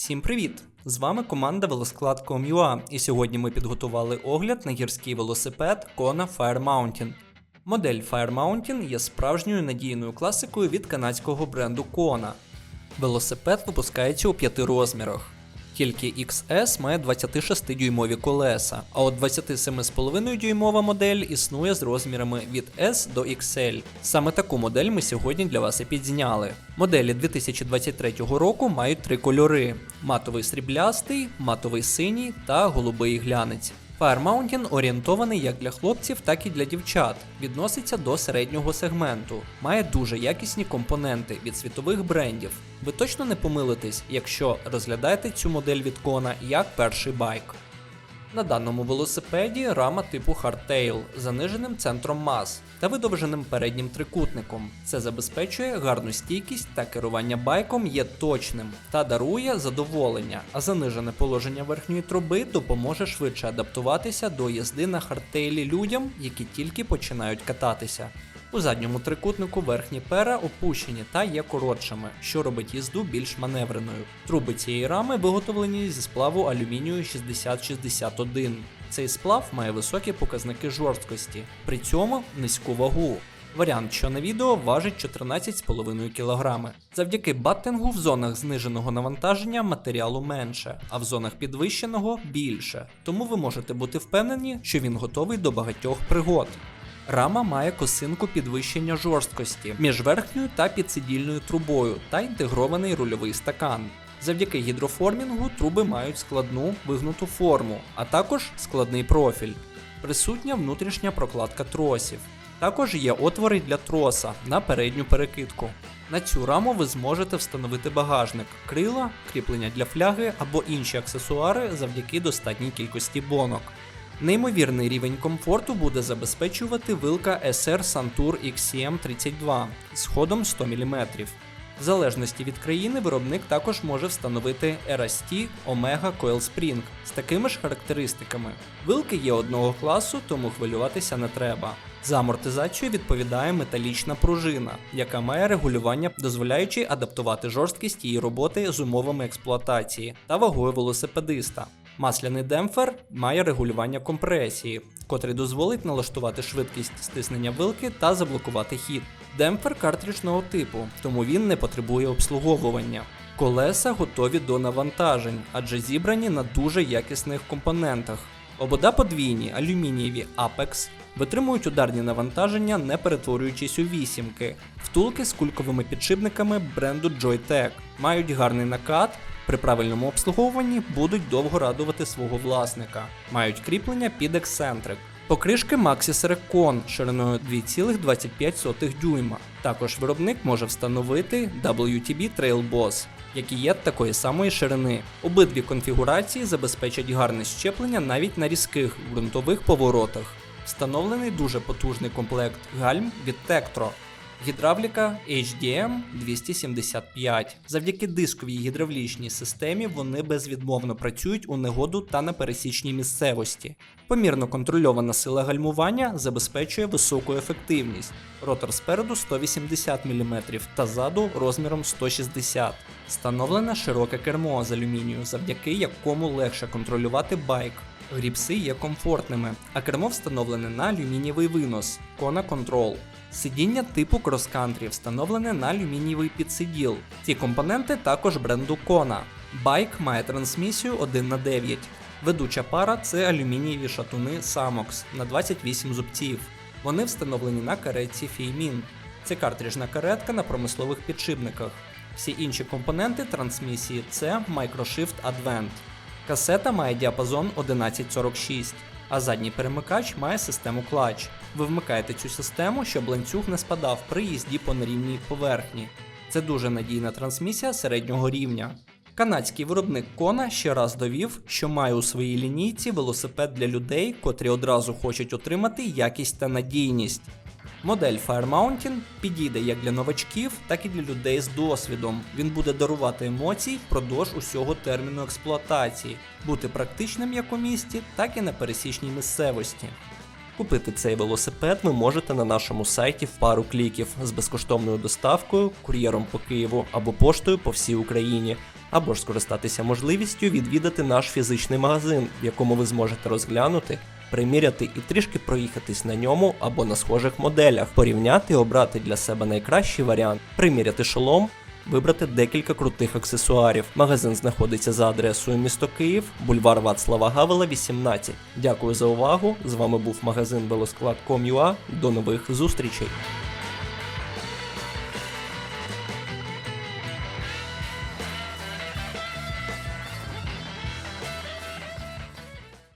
Всім привіт! З вами команда Велосклад.com.ua і сьогодні ми підготували огляд на гірський велосипед Kona Fire Mountain. Модель Fire Mountain є справжньою надійною класикою від канадського бренду Kona. Велосипед випускається у п'яти розмірах. Тільки XS має 26-дюймові колеса, а от 27,5-дюймова модель існує з розмірами від S до XL. Саме таку модель ми сьогодні для вас і підзняли. Моделі 2023 року мають три кольори: матовий сріблястий, матовий синій та голубий глянець. Fire Mountain орієнтований як для хлопців, так і для дівчат. Відноситься до середнього сегменту. Має дуже якісні компоненти від світових брендів. Ви точно не помилитесь, якщо розглядаєте цю модель від Kona як перший байк. На даному велосипеді рама типу Hardtail з заниженим центром мас та видовженим переднім трикутником. Це забезпечує гарну стійкість та керування байком є точним та дарує задоволення, а занижене положення верхньої труби допоможе швидше адаптуватися до їзди на хардтейлі людям, які тільки починають кататися. У задньому трикутнику верхні пера опущені та є коротшими, що робить їзду більш маневреною. Труби цієї рами виготовлені зі сплаву алюмінію 6061. Цей сплав має високі показники жорсткості, при цьому низьку вагу. Варіант, що на відео важить 14,5 кг. Завдяки баттингу в зонах зниженого навантаження матеріалу менше, а в зонах підвищеного більше. Тому ви можете бути впевнені, що він готовий до багатьох пригод. Рама має косинку підвищення жорсткості між верхньою та підсидільною трубою та інтегрований рульовий стакан. Завдяки гідроформінгу труби мають складну вигнуту форму, а також складний профіль. Присутня внутрішня прокладка тросів. Також є отвори для троса на передню перекидку. На цю раму ви зможете встановити багажник, крила, кріплення для фляги або інші аксесуари завдяки достатній кількості бонок. Неймовірний рівень комфорту буде забезпечувати вилка SR Santur XCM 32 з ходом 100 мм. В залежності від країни виробник також може встановити RST Omega Coil Spring з такими ж характеристиками. Вилки є одного класу, тому хвилюватися не треба. За амортизацію відповідає металічна пружина, яка має регулювання, дозволяючи адаптувати жорсткість її роботи з умовами експлуатації та вагою велосипедиста. Масляний демпфер має регулювання компресії, котрий дозволить налаштувати швидкість стиснення вилки та заблокувати хід. Демпфер картриджного типу, тому він не потребує обслуговування. Колеса готові до навантажень, адже зібрані на дуже якісних компонентах. Обода подвійні, алюмінієві Apex, витримують ударні навантаження, не перетворюючись у вісімки. Втулки з кульковими підшипниками бренду Joytech мають гарний накат, при правильному обслуговуванні будуть довго радувати свого власника. Мають кріплення під ексцентрик. Покришки Maxxis Recon шириною 2,25 дюйма. Також виробник може встановити WTB Trail Boss, які є такої самої ширини. Обидві конфігурації забезпечать гарне щеплення навіть на різких ґрунтових поворотах. Встановлений дуже потужний комплект гальм від Tektro. Гідравліка HDM 275. Завдяки дисковій гідравлічній системі вони безвідмовно працюють у негоду та на пересічній місцевості. Помірно контрольована сила гальмування забезпечує високу ефективність. Ротор спереду 180 мм та ззаду розміром 160 Встановлене широке кермо з алюмінію, завдяки якому легше контролювати байк. Гріпси є комфортними, а кермо встановлене на алюмінієвий винос Kona Control. Сидіння типу крос-кантрі встановлене на алюмінієвий підсиділ. Ці компоненти також бренду Kona. Байк має трансмісію 1 на 9 Ведуча пара це алюмінієві шатуни Samox на 28 зубців. Вони встановлені на каретці Feimin. Це картриджна каретка на промислових підшипниках. Всі інші компоненти трансмісії це Microshift Advent. Касета має діапазон 1146, а задній перемикач має систему клач. Ви вмикаєте цю систему, щоб ланцюг не спадав при їзді по нерівній поверхні. Це дуже надійна трансмісія середнього рівня. Канадський виробник Kona ще раз довів, що має у своїй лінійці велосипед для людей, котрі одразу хочуть отримати якість та надійність. Модель Fire Mountain підійде як для новачків, так і для людей з досвідом. Він буде дарувати емоцій впродовж усього терміну експлуатації, бути практичним як у місті, так і на пересічній місцевості. Купити цей велосипед ви можете на нашому сайті в пару кліків з безкоштовною доставкою, кур'єром по Києву або поштою по всій Україні, або ж скористатися можливістю відвідати наш фізичний магазин, в якому ви зможете розглянути, приміряти і трішки проїхатись на ньому або на схожих моделях, порівняти і обрати для себе найкращий варіант, приміряти шолом. Вибрати декілька крутих аксесуарів. Магазин знаходиться за адресою місто Київ, бульвар Вацлава Гавела, 18. Дякую за увагу. З вами був магазин велосклад.com.ua. До нових зустрічей.